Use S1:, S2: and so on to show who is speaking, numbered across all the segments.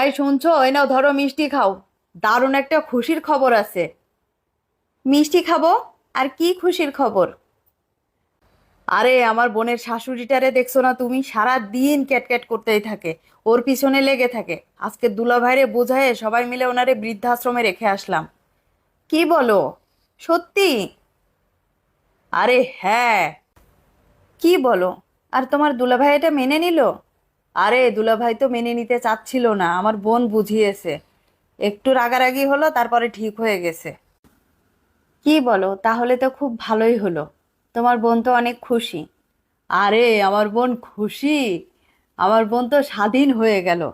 S1: এই শুনছো? এই নাও, ধরো মিষ্টি খাও। দারুণ একটা খুশির খবর আছে। মিষ্টি খাব? আর কি খুশির খবর? আরে, আমার বোনের শাশুড়িটারে দেখছ না তুমি? সারা দিন ক্যাটক্যাট করতেই থাকে। ওর পিছনে লেগে থাকে। আজকে দুলাভাইরে বোঝায় সবাই মিলে ওনারে বৃদ্ধাশ্রমে রেখে আসলাম। কি বলো? সত্যি? আরে হ্যাঁ। কি বলো? আর তোমার দুলাভাই এটা মেনে নিল? আরে দুলাভাই তো মেনে নিতে চাচ্ছিল না, আমার বোন বুঝিয়েছে। একটু রাগারাগি হলো, তারপরে ঠিক হয়ে গেছে। কি বলো, তাহলে তো খুব ভালোই হলো। তোমার বোন তো অনেক খুশি। আরে, আমার বোন খুশি? আমার বোন তো স্বাধীন হয়ে গেল।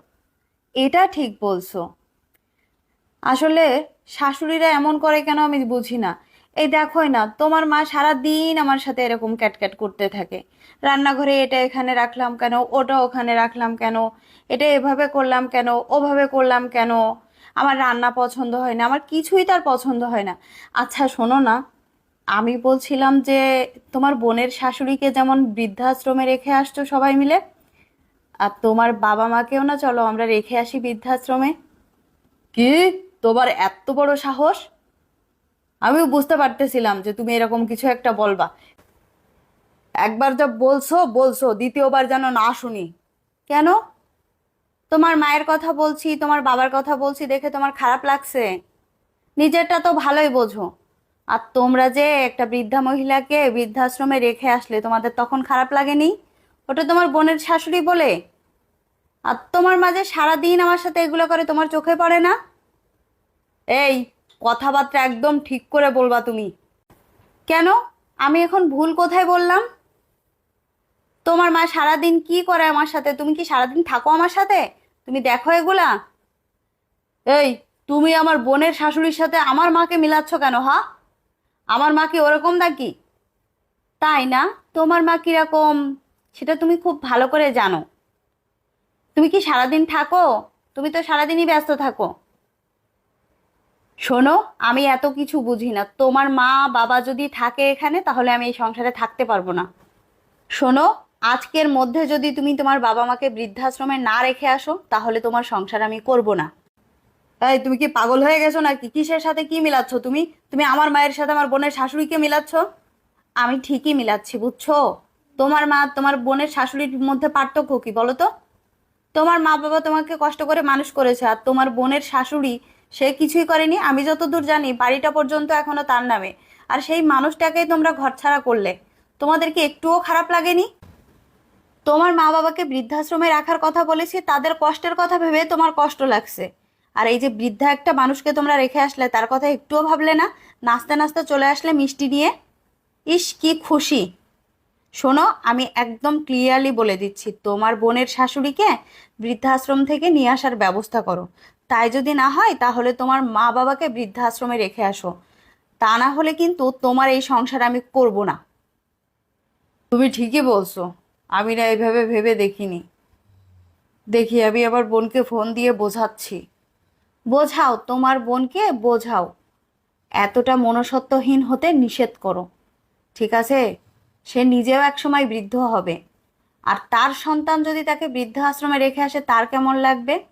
S1: এটা ঠিক বলছো। আসলে শাশুড়িরা এমন করে কেন আমি বুঝি না। এই দেখোই না, তোমার মা সারা দিন আমার সাথে এরকম ক্যাটক্যাট করতে থাকে। রান্নাঘরে এটা এখানে রাখলাম কেন, ওটা ওখানে রাখলাম কেন, এটা এভাবে করলাম কেন, ওভাবে করলাম কেন, আমার রান্না পছন্দ হয় না, আমার কিছুই তার পছন্দ হয় না। আচ্ছা শোনো না, আমি বলছিলাম যে তোমার বোনের শাশুড়িকে যেমন বৃদ্ধাশ্রমে রেখে আসছো সবাই মিলে, আর তোমার বাবা মাকেও না, চলো আমরা রেখে আসি বৃদ্ধাশ্রমে। কি? তোমার এত বড় সাহস? আমিও বুঝতে পারতেছিলাম যে তুমি এরকম কিছু একটা বলবা। একবার যা বলছো বলছো, দ্বিতীয়বার যেন না শুনি। কেন? তোমার মায়ের কথা বলছি, তোমার বাবার কথা বলছি, দেখে তোমার খারাপ লাগছে। নিজেরটা তো ভালোই বোঝো। আর তোমরা যে একটা বৃদ্ধা মহিলাকে বৃদ্ধাশ্রমে রেখে আসলে, তোমাদের তখন খারাপ লাগেনি? ওটা তোমার বোনের শাশুড়ি বলে? আর তোমার মাঝে সারাদিন আমার সাথে এগুলো করে, তোমার চোখে পড়ে না? এই কথাবার্তা একদম ঠিক করে বলবা তুমি। কেন? আমি এখন ভুল কোথায় বললাম। তোমার মা সারাদিন কি করে আমার সাথে? তুমি কি সারাদিন থাকো আমার সাথে? তুমি দেখো এগুলা? এই, তুমি আমার বোনের শাশুড়ির সাথে আমার মাকে মিলাচ্ছ কেন, হা? আমার মা কি ওরকম নাকি? তাই না? তোমার মা কীরকম? সেটা তুমি খুব ভালো করে জানো। তুমি কি সারাদিন থাকো? তুমি তো সারাদিনই ব্যস্ত থাকো। শোনো, আমি এত কিছু বুঝি না। তোমার মা, বাবা যদি থাকে এখানে, তাহলে আমি এই সংসারে থাকতে পারব না। শোনো, আজকের মধ্যে যদি তুমি তোমার বাবা মাকে বৃদ্ধাশ্রমে না রেখে আসো, তাহলে তোমার সংসার আমি করব না। এই, তুমি কি পাগল হয়ে গেছো নাকি? কিসের সাথে কি মিলাচ্ছ তুমি? তুমি আমার মায়ের সাথে আমার বোনের শাশুড়িকে মিলাচ্ছ? আমি ঠিকই মিলাচ্ছি, বুঝছ? তোমার মা, তোমার বোনের শাশুড়ির মধ্যে পার্থক্য কি বলো তো? তোমার মা বাবা তোমাকে কষ্ট করে মানুষ করেছে, আর তোমার বোনের শাশুড়ি সে কিছুই করেনি। আমি যতদূর জানি, বাড়িটা পর্যন্ত এখনও তার নামে। আর সেই মানুষটাকেই তোমরা ঘরছাড়া করলে। তোমাদের কি একটুও খারাপ লাগেনি? তোমার মা বাবাকে বৃদ্ধাশ্রমে রাখার কথা বলেছি, তাদের কষ্টের কথা ভেবে তোমার কষ্ট লাগছে। আর এই যে বৃদ্ধা একটা মানুষকে তোমরা রেখে আসলে, তার কথা একটুও ভাবলে না, নাচতে নাচতে চলে আসলে মিষ্টি নিয়ে ইস, কি খুশি। শোনো, আমি একদম ক্লিয়ারলি বলে দিচ্ছি, তোমার বোনের শাশুড়িকে বৃদ্ধাশ্রম থেকে নিয়ে আসার ব্যবস্থা করো। তাই যদি না হয়, তাহলে তোমার মা বাবাকে বৃদ্ধাশ্রমে রেখে আসো। তা না হলে কিন্তু তোমার এই সংসার আমি করব না। তুমি ঠিকই বলছো, আমি না এইভাবে ভেবে দেখিনি। দেখি, আমি আবার বোনকে ফোন দিয়ে বোঝাচ্ছি। বোঝাও, তোমার বোনকে বোঝাও। এতটা মনসত্বহীন হতে নিষেধ করো। ঠিক আছে? সে নিজেও একসময় বৃদ্ধ হবে। আর তার সন্তান যদি তাকে বৃদ্ধ আশ্রমে রেখে আসে, তার কেমন লাগবে?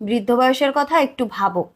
S1: বৃদ্ধ বয়সের কথা একটু ভাবো।